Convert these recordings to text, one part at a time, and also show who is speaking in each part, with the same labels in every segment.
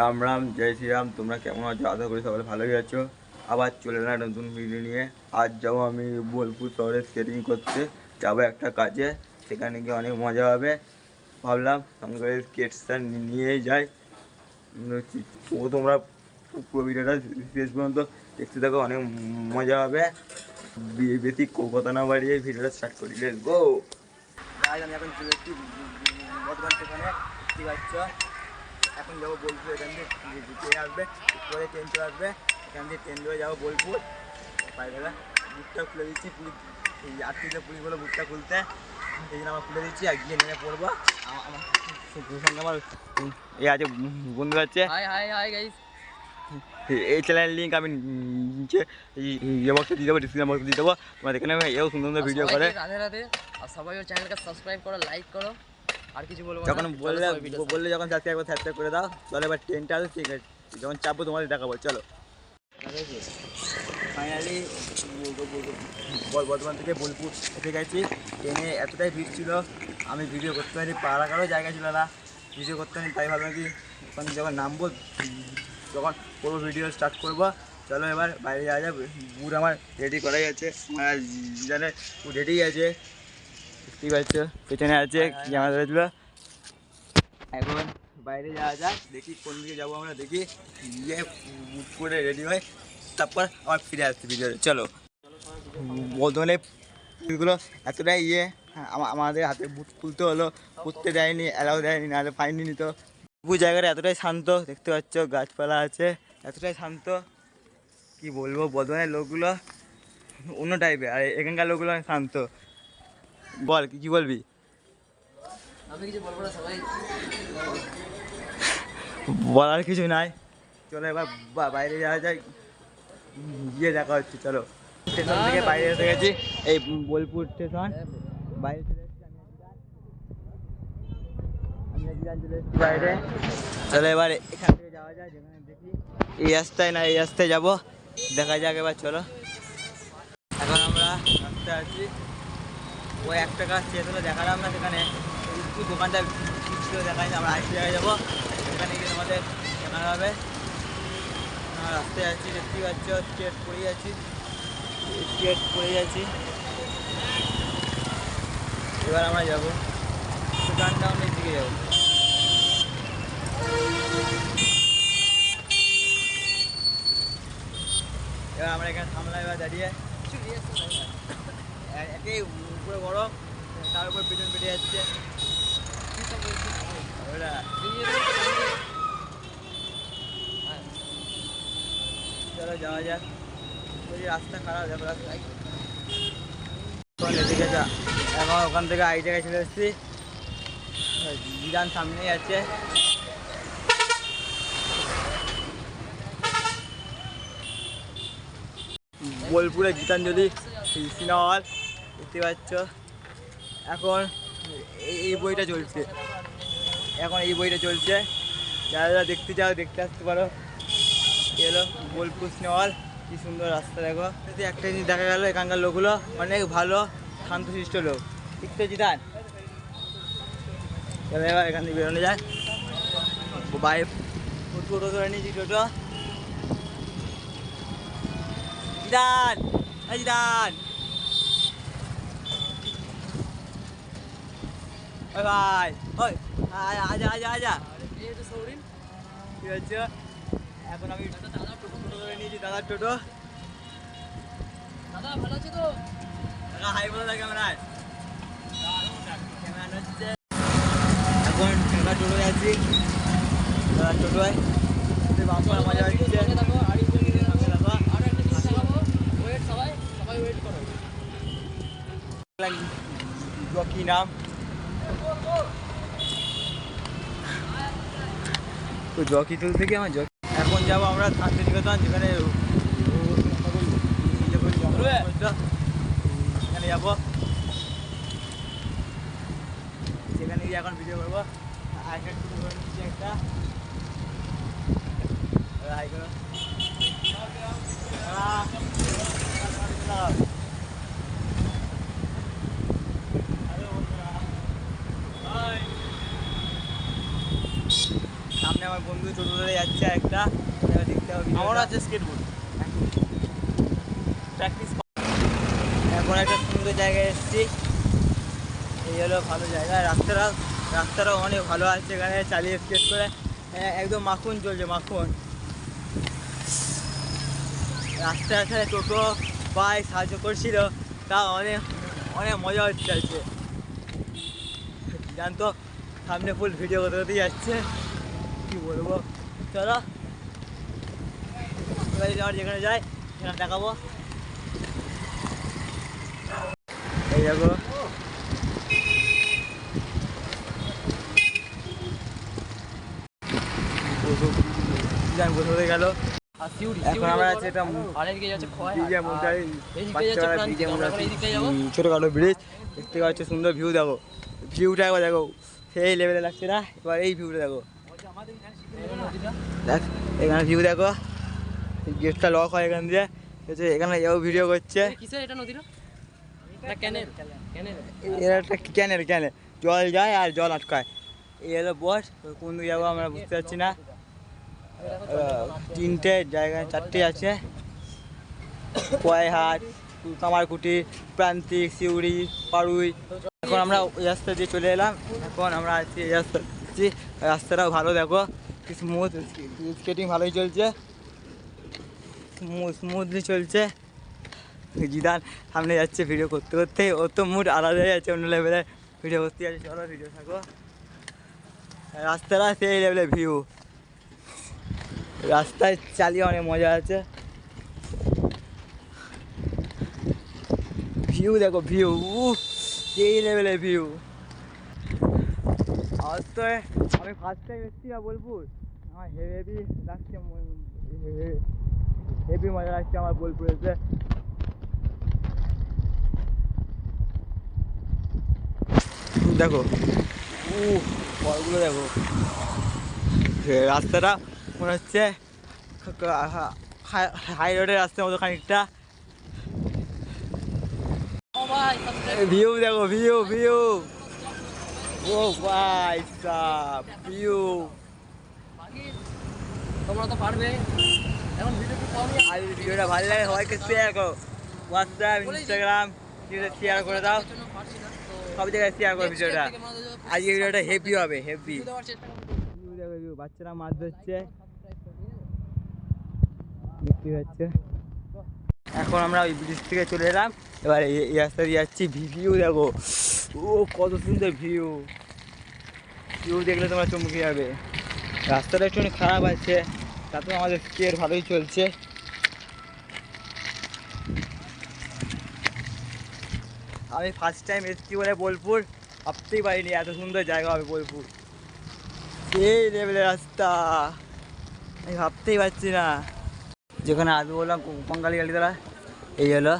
Speaker 1: রাম রাম, জয় শ্রীরাম তোমরা কেমন আছো? আশা করি সবাই ভালোই আছো। আবার চলে এলাম নতুন ভিডিও নিয়ে। আজ যাব আমি বোলপুর শহরে স্কেটিং করতে। যাব একটা কাজে, সেখানে গিয়ে অনেক মজা হবে। ভাবলাম সঙ্গে স্কেটসটা নিয়েই যাই। ও তোমরা পুরো ভিডিওটা শেষ পর্যন্ত দেখতে থাকো, অনেক মজা হবে। বেশি কথা না বাড়িয়ে ভিডিওটা স্টার্ট করি। গো আমি এখন চলে এসেছি বর্তমান সেখানে এখন যাব বোলপুর এখান থেকে ট্রেন আসবে পরে ট্রেন চলে আসবে। এখান থেকে ট্রেন ধরে যাব বোলপুর। পাইবেলা বুটটা খুলে দিচ্ছি পুরী এই আটটিতে পুরী বলে বুটটা খুলতে। এই জন্য আমার খুলে দিচ্ছি আর গিয়ে নেমে পড়ব। আমার সঙ্গে আমার এ আছে বন্ধু আছে।
Speaker 2: হাই হাই হাই গাইস
Speaker 1: এই চ্যানেলের লিঙ্ক আমি নিচে ইয়ে বক্সে দিয়ে দেবো ডিসক্রিপশন বক্সে দিয়ে দেবো। তোমার এখানে এও সুন্দর সুন্দর ভিডিও করে।
Speaker 2: রাধে রাধে। আর সবাই ওর চ্যানেলকে সাবস্ক্রাইব করো লাইক করো। আর কিছু বলব
Speaker 1: যখন বললে বললে যখন সাবস্ক্রাইব করে সাবস্ক্রাইব করে দাও চলো এবার ট্রেনটা আসবে ঠিক আছে যখন চাপবো তোমাদের দেখাবো চলো ফাইনালি বর্ধমান থেকে বোলপুর এসে গেছি ট্রেনে এতটাই ভিড় ছিল আমি ভিডিও করতে পারি পাড়া কারও জায়গা ছিল না ভিডিও করতে পারি তাই ভাবলাম কি যখন নামবো যখন পুরো ভিডিও স্টার্ট করব চলো এবার বাইরে যাওয়া যাবে বুট আমার রেডি করাই আছে আমার জানে রেডি আছে ঠিক আছে পেছনে আছে জামা ধরেছিল এখন বাইরে যাওয়া যাক দেখি কোন দিকে যাব আমরা দেখি গিয়ে বুট করে রেডি হয় তারপর আবার ফিরে আসছি ভিডিওতে চলো। বর্ধমানে বুটগুলো এতটাই ইয়ে হ্যাঁ, আমাদের হাতে বুট খুলতে হলো খুলতে দেয়নি অ্যালাউ দেয়নি নাহলে ফাইন নিত। পুরো জায়গাটা এতটাই শান্ত দেখতে পাচ্ছ গাছপালা আছে এতটাই শান্ত। কি বলব বর্ধমানের লোকগুলো অন্য টাইপের আর এখানকার লোকগুলো শান্ত। বল কি কি বলবি?
Speaker 2: আমি কিছু বলব না সবাই
Speaker 1: বলার কিছু নাই। চলো এবার বাইরে যাওয়া যায় গিয়ে দেখা হচ্ছে চলো। স্টেশন থেকে বাইরে এসে গেছি। এই বোলপুর স্টেশন। বাইরে চলে বাইরে। চলো এবার এখান থেকে যাওয়া যায় যেখানে দেখি। এই রাস্তায় না এই রাস্তায় যাব। দেখা যাক এবার চলো। এখন আমরা রাস্তায় আছি। ওই এক টাকা শেষ হলে দেখালাম না, সেখানে একটু দোকানটা ছিল, দেখাই, আমরা আরেকটি জায়গায় যাব। সেখানে গিয়ে তোমাদের দেখানো হবে। রাস্তায় আছি, দেখতে পাচ্ছ স্ট্রেট পড়ে যাচ্ছি স্ট্রেট পড়ে যাচ্ছি এবার আমরা যাব। সুগান টাউনের দিকে যাব। এবার আমরা এখানে থামলাম, এবার দাঁড়িয়ে। একেই উপরে গরম তার উপর পেছন পেটে যাচ্ছে। চলো যাওয়া যাক। রাস্তা খারাপ, দেখো রাস্তা। এদিকে যা। এখন ওখান থেকে আই জায়গায় চলে এসেছি। জিরান সামনেই আছে। বোলপুরে গীতাঞ্জলি সিনেমা হল দেখতে পাচ্ছ? এখন এই- বইটা চলছে। এখন এই বইটা চলছে। যারা যারা দেখতে চাও, দেখতে আসতে পারো। এলো বোলপুর সিনেমা কি সুন্দর রাস্তা, দেখো। একটা জিনিস দেখা গেল, এখানকার লোকগুলো অনেক ভালো, শান্তশিষ্ট লোক। ঠিক তো জিতান চলো এবার এখান থেকে বেরোনো যায় বাই। টোটো ধরে নিয়েছি টোটো। জিদান! জিদান! ওই ভাই ওই আজা আজা আজা
Speaker 2: সৌরিন
Speaker 1: কি হচ্ছে এখন আমি টোটো ধরে নিয়েছি দাদার টোটো
Speaker 2: দাদা ভালো আছে তো
Speaker 1: টাকা হাই বলে ক্যামেরা হচ্ছে এখন টোটো যাচ্ছি দাদার টোটোয় বাম্পার মজা হচ্ছে
Speaker 2: সবাই সবাই ওয়েট করো
Speaker 1: কি নাম তো জকি তুলতে কি আমার জকি। এখন যাব আমরা শান্তিনিকেতন যেখানে সেখানে যাব। সেখানে গিয়ে এখন ভিডিও করব। আর একটা টুকু একটা। হাই করো আহ, সামনে আমার বন্ধু টোটো ধরে যাচ্ছে একটা। দেখতে হবে
Speaker 3: আমার। আছে স্কেটবোর্ড প্র্যাকটিস
Speaker 1: এখন একটা সুন্দর জায়গায় এসেছি। এই হলো ভালো জায়গা। রাস্তাটা রাস্তাটাও অনেক ভালো আছে এখানে চালিয়ে স্কেট করে। একদম মাখন চলছে মাখন। রাস্তার সাথে টোটো বাইক সাহায্য করছিল। তা অনেক অনেক মজা হচ্ছে আছে জানতো সামনে ফুল ভিডিও করতে করতে যাচ্ছে। কি বলব? চলো। এবার যেখানে যাই সেখানে দেখাবো। এই দেখো। কোথায় গেল। ছোটোখাটো ব্রিজ দেখতে পাচ্ছ সুন্দর ভিউ দেখো। ভিউটা একবার দেখো। সেই লেভেলে লাগছে না? এবার এই ভিউটা দেখো। দেখ এখানে ভিউ দেখো। গেটটা লক হয় এখান দিয়ে। এখানে এও ভিডিও করছে।
Speaker 2: এটা নদীটা
Speaker 1: এর। একটা ক্যানের ক্যানে জল যায় আর জল আটকায়। এই হলো বস কোন দিকে যাব আমরা বুঝতে পারছি না। তিনটে জায়গায় চারটে আছে। কয়হাট কামারকুটি প্রান্তিক সিউড়ি পাড়ুই। এখন আমরা ওই রাস্তা দিয়ে চলে এলাম। এখন আমরা আছি এই রাস্তা রাস্তাটাও ভালো দেখো। স্মুথ স্কেটিং ভালোই চলছে। স্মুথলি চলছে। জিদান সামনে যাচ্ছে ভিডিও করতে করতে। ও তো মুড আলাদা হয়ে যাচ্ছে অন্য লেভেলে ভিডিও করতে যাচ্ছে। চলো ভিডিও থাকো। রাস্তাটা সেই লেভেলে ভিউ রাস্তায় চালিয়ে অনেক মজা আছে। ভিউ দেখো ভিউ সেই লেভেলে ভিউ আর তো আমি ফার্স্ট টাইম এসেছি না বোলপুর। আমার হেভি লাগছে হেভি মজা লাগছে আমার বোলপুর এসে। দেখো। উ ফলগুলো দেখো। রাস্তাটা মনে হচ্ছে হাই রোডের রাস্তার মতো খানিকটা।
Speaker 2: ও
Speaker 1: ভিউ দেখো ভিউ ভিউ। ও ভাই ভিউ
Speaker 2: তোমরা তো পারবে। এখন
Speaker 1: আর ভিডিওটা ভালো লাগে সবাইকে শেয়ার করো। হোয়াটসঅ্যাপ ইনস্টাগ্রাম শেয়ার করে দাও। সব জায়গায় শেয়ার করো ভিডিওটা। আজকে ভিডিওটা হেভি হবে হেভি বাচ্চারা মাছ ধরছে।
Speaker 2: Subscribe করে দিও।
Speaker 1: দেখতে পাচ্ছে এখন আমরা ওই ব্রিজ থেকে চলে এলাম। এবার এই রাস্তা দিয়ে যাচ্ছি ভিউ দেখো। ও, কত সুন্দর ভিউ ভিউ দেখলে তোমরা চমকে যাবে। রাস্তাটা একটু খারাপ আছে, তাতে আমাদের স্কের ভালোই চলছে। আমি ফার্স্ট টাইম এসছি বলে বোলপুর, ভাবতেই পারিনি এত সুন্দর জায়গা হবে বোলপুর। এই লেভেলের রাস্তা। আমি ভাবতেই পারছি না। যেখানে আসব বললাম পঙ্গালি গাড়িতলা এই হলো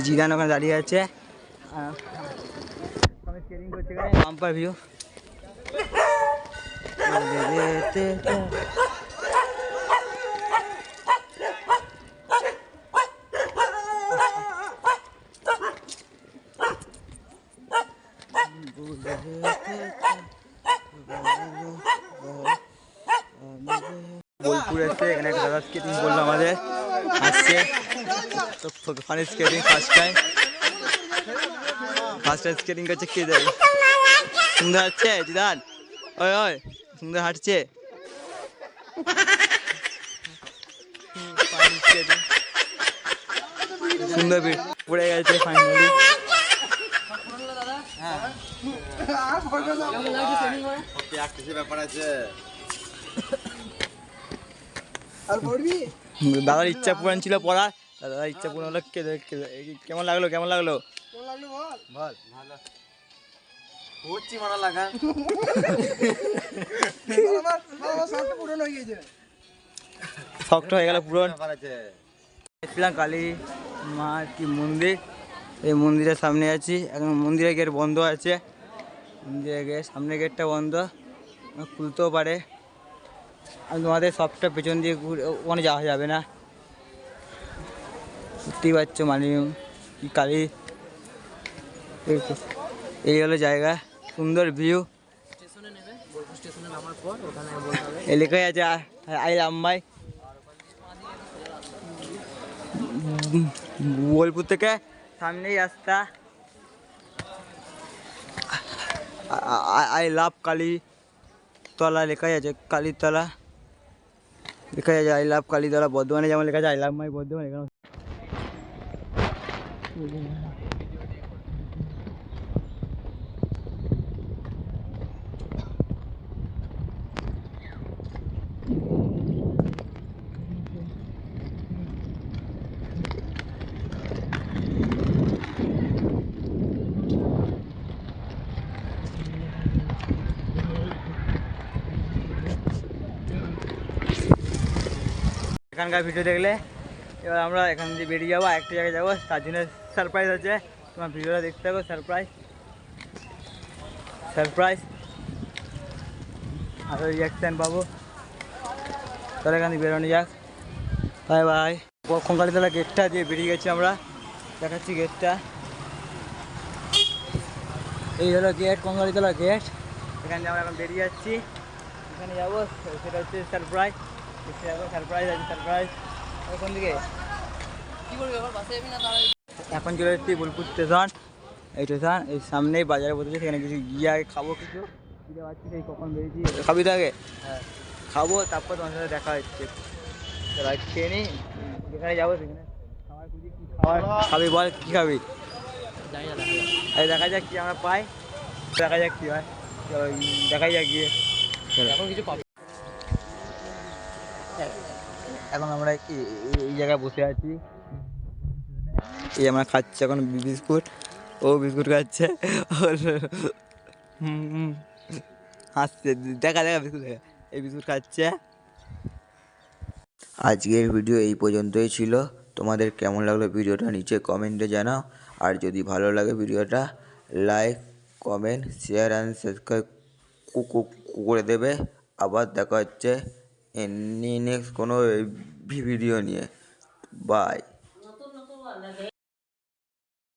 Speaker 1: জিদান ওখানে দাঁড়িয়ে আছে আমি স্কেটিং করছি এখানে বাম্পার ভিউ বোলপুর এসে এখানে একটা দাদা স্কেটিং করল আমাদের আসছে তো funny skating first time first time skating করছে কে দেয় সুন্দর হাঁটছে জিদান ওই ওই সুন্দর হাঁটছে সুন্দর পড়ে গেছে ফাইনালি? দাদার ইচ্ছা পূরণ ছিল পড়ার। দাদার ইচ্ছা পূরণ হলো কে কে- কেমন লাগল কেমন লাগল?
Speaker 3: বল? ভালো। হচ্ছি মারা লাগা।
Speaker 1: শক্ত হয়ে গেল পূরণ। এসেছিলাম কালী মা কি মন্দির? এই মন্দিরের সামনে আছি। এখন মন্দিরের গেট বন্ধ আছে। মন্দিরের গেট সামনের গেটটা বন্ধ। খুলতেও পারে। আমি তোমাদের সবটা পেছন দিয়ে ঘুরে ওখানে যাওয়া যাবে না। বুঝতেই পারছ মানে কালী। এই- হলো জায়গা, সুন্দর ভিউ লেখাই আছে আই লাম্বাই বোলপুর থেকে সামনেই রাস্তা। আই লাভ কালী তলা লেখাই আছে, কালীতলা। লেখা আছে, আই লাভ কালীতলা, বর্ধমানে যেমন লেখা আছে, আই লাভ মাই বর্ধমান এখানে এখানকার ভিডিও দেখলে এবার আমরা এখান দিয়ে বেরিয়ে যাব একটা জায়গায় যাব তার জন্য সারপ্রাইজ আছে। তোমার ভিডিওটা দেখতে থাকো সারপ্রাইজ সারপ্রাইজ আরও রিয়াকশান পাবো। তাহলে এখানে বেরোনো যাক। বাই বাই কঙ্কালীতলা গেটটা দিয়ে বেরিয়ে গেছি আমরা, দেখাচ্ছি গেটটা এই হলো গেট কঙ্কালীতলা গেট এখানে আমরা এখন বেরিয়ে যাচ্ছি। এখানে যাব, সেটা হচ্ছে সারপ্রাইজ যাব সারপ্রাইজ আছে সারপ্রাইজ কোন দিকে
Speaker 2: কি করবি বাসে যাবি না
Speaker 1: এখন চলে এসেছি বোলপুর স্টেশন। এই স্টেশন এই সামনেই বাজারে বসেছে সেখানে কিছু গিয়ে আগে খাব কিছু। গিয়ে পাচ্ছি সেই কখন বেরিয়েছি। খাবি তো আগে?
Speaker 2: হ্যাঁ।
Speaker 1: খাব তারপর তোমার সাথে দেখা হচ্ছে। খেয়ে নিই যেখানে যাব সেখানে খাবার খুঁজি কী খাবার খাবি বল কী খাবি?
Speaker 2: দেখা যাক।
Speaker 1: এই কি আমরা পাই। দেখা যাক কী হয়। তো দেখাই যাক গিয়ে।
Speaker 2: এখন কিছু পাবি।
Speaker 1: এখন আমরা এই এই- এই জায়গায় বসে আছি। এই আমরা খাচ্ছি এখন বিস্কুট। ও বিস্কুট খাচ্ছে। হাসছে। দেখা দেখা বিস্কুট দেখা। এই বিস্কুট খাচ্ছে।
Speaker 4: আজকের ভিডিও এই পর্যন্তই ছিল। তোমাদের কেমন লাগল ভিডিওটা নিচে কমেন্টে জানাও। আর যদি ভালো লাগে ভিডিওটা like comment share and subscribe করে দেবে। আবার দেখা হচ্ছে নেক্সট কোনো ভিডিও নিয়ে। বাই